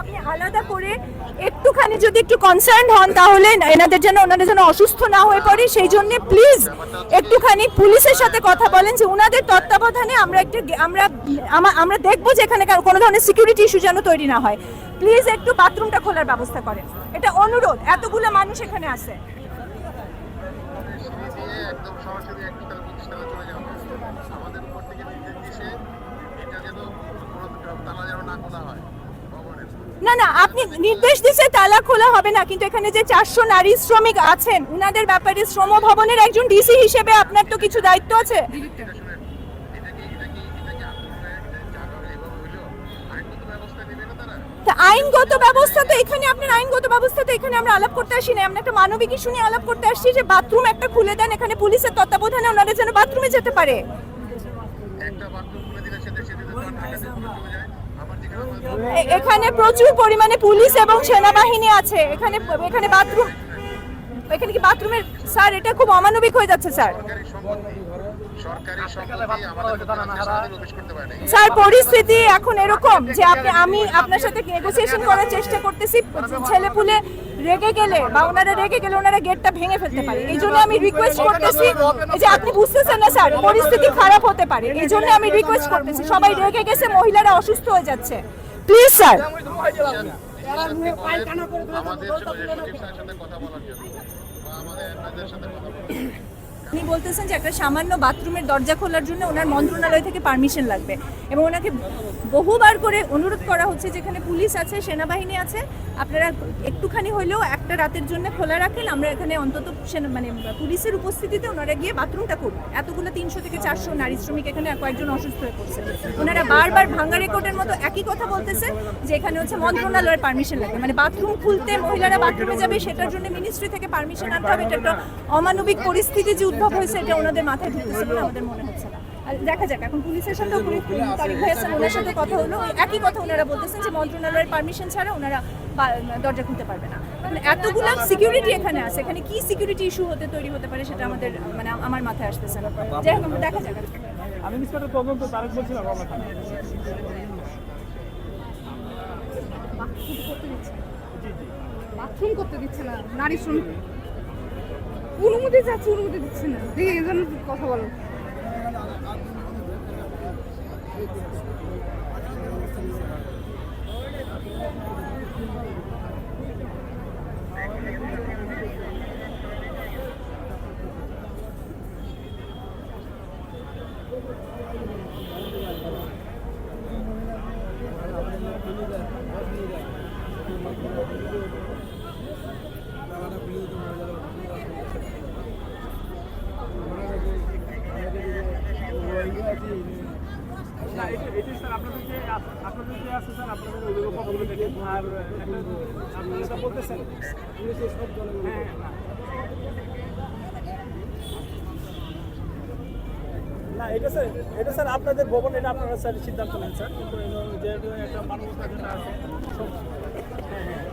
আপনি আলাদা করে একটুখানি যদি একটু কনসার্ন হন, তাহলে এনাদের যেন, ওনাদের যেন অসুস্থ না হয়ে পড়ে, সেই জন্য প্লিজ একটুখানি পুলিশের সাথে কথা বলেন যে ওনাদের তত্ত্বাবধানে আমরা একটু আমরা আমরা দেখব যে এখানে কোনো ধরনের সিকিউরিটি ইস্যু যেন তৈরি না হয়। প্লিজ একটু বাথরুমটা খোলার ব্যবস্থা করেন। এটা অনুরোধ, এতগুলো মানুষ এখানে আছে। দিয়ে আমাদের উপর থেকে নির্দেশ দিছে এটা যেন তালা যেন না খোলা হয়। না না, আপনি নির্দেশ দিচ্ছে তালা খোলা হবে না, কিন্তু এখানে যে চারশো নারী শ্রমিক আছেন, উনাদের ব্যাপারে শ্রম ভবনের একজন ডিসি হিসেবে আপনার তো কিছু দায়িত্ব আছে। আইনগত ব্যবস্থা তো এখানে, আপনার আইনগত ব্যবস্থা তো এখানে আমরা আলাপ করতে আসি না আমরা একটা মানবিক ইস্যু নিয়ে আলাপ করতে আসছি যে বাথরুম একটা খুলে দেন, এখানে পুলিশের তত্ত্বাবধানে ওনারা যেন বাথরুমে যেতে পারে। একটা বাথরুম খুলে দিলে সেটা সেটা এখানে প্রচুর পরিমাণে পুলিশ এবং সেনাবাহিনী আছে। এখানে এখানে বাথরুম এখানে কি বাথরুমের স্যার, এটা খুব অমানবিক হয়ে যাচ্ছে, স্যার। স্যার, পরিস্থিতি এখন এরকম যে আপনি আমি আপনার সাথে নেগোসিয়েশন করার চেষ্টা করতেছি। ছেলে পুলে রেগে গেলে বা ওনারা রেগে গেলে ওনারা গেটটা ভেঙে ফেলতে পারে। এই জন্য আমি রিকোয়েস্ট করতেছি যে, আপনি বুঝতেছেন না স্যার, পরিস্থিতি খারাপ হতে পারে। এই জন্য আমি রিকোয়েস্ট করতেছি, সবাই রেগে গেছে, মহিলারা অসুস্থ হয়ে যাচ্ছে। Please sir. আমাদের সাথে কথা বলার জন্য। আমাদের সাথে কথা উনি বলতেছেন যে একটা সামান্য বাথরুমের দরজা খোলার জন্য ওনার মন্ত্রণালয় থেকে পারমিশন লাগবে। এবং ওনাকে বহুবার করে অনুরোধ করা হচ্ছে যেখানে পুলিশ আছে, সেনাবাহিনী আছে, আপনারা একটুখানি হলেও একটা রাতের জন্য খোলা রাখেন। আমরা এখানে অন্তত মানে পুলিশের উপস্থিতিতে ওনারা গিয়ে বাথরুমটা করুন এতগুলো তিনশো থেকে চারশো নারী শ্রমিক এখানে কয়েকজন অসুস্থ হয়ে পড়ছে। ওনারা বারবার ভাঙ্গা রেকর্ডের মতো একই কথা বলতেছে যে এখানে হচ্ছে মন্ত্রণালয়ের পারমিশন লাগবে। মানে বাথরুম খুলতে মহিলারা বাথরুমে যাবে, সেটার জন্য মিনিস্ট্রি থেকে পারমিশন আনতে হবে। এটা একটা অমানবিক পরিস্থিতি যে উদ্ভব হয়েছে এটা ওনাদের মাথায় ঢুকতেছে বলে আমাদের মনে হচ্ছে না। আর দেখা যাক এখন পুলিশের সাথেও তারিখ হয়েছে ওনার সাথে কথা হলো একই কথা ওনারা বলতেছেন যে মন্ত্রণালয়ের পারমিশন ছাড়া ওনারা দরজা খুলতে পারবে না। মানে এতগুলো সিকিউরিটি এখানে আছে এখানে কি সিকিউরিটি ইস্যু হতে তৈরি হতে পারে সেটা আমাদের মানে আমার মাথায় আসতেছে না। যাই হোক দেখা যাক। আমি ইন্সপেক্টর তদন্ত তারেক বলছিলাম আমার কাছে। বাথরুম করতে দিচ্ছে না নারী শ্রমিক। অনুমতি চাচ্ছে অনুমতি দিচ্ছে না। দেখে এজন্য কথা বলো। না, এটি- হ্যাঁ, হ্যাঁ। না এটা স্যার এটা স্যার আপনাদের ভবন এটা আপনারা স্যার সিদ্ধান্ত নেন স্যার। কিন্তু যেহেতু একটা মানবতা আছে সব হ্যাঁ।, হ্যাঁ।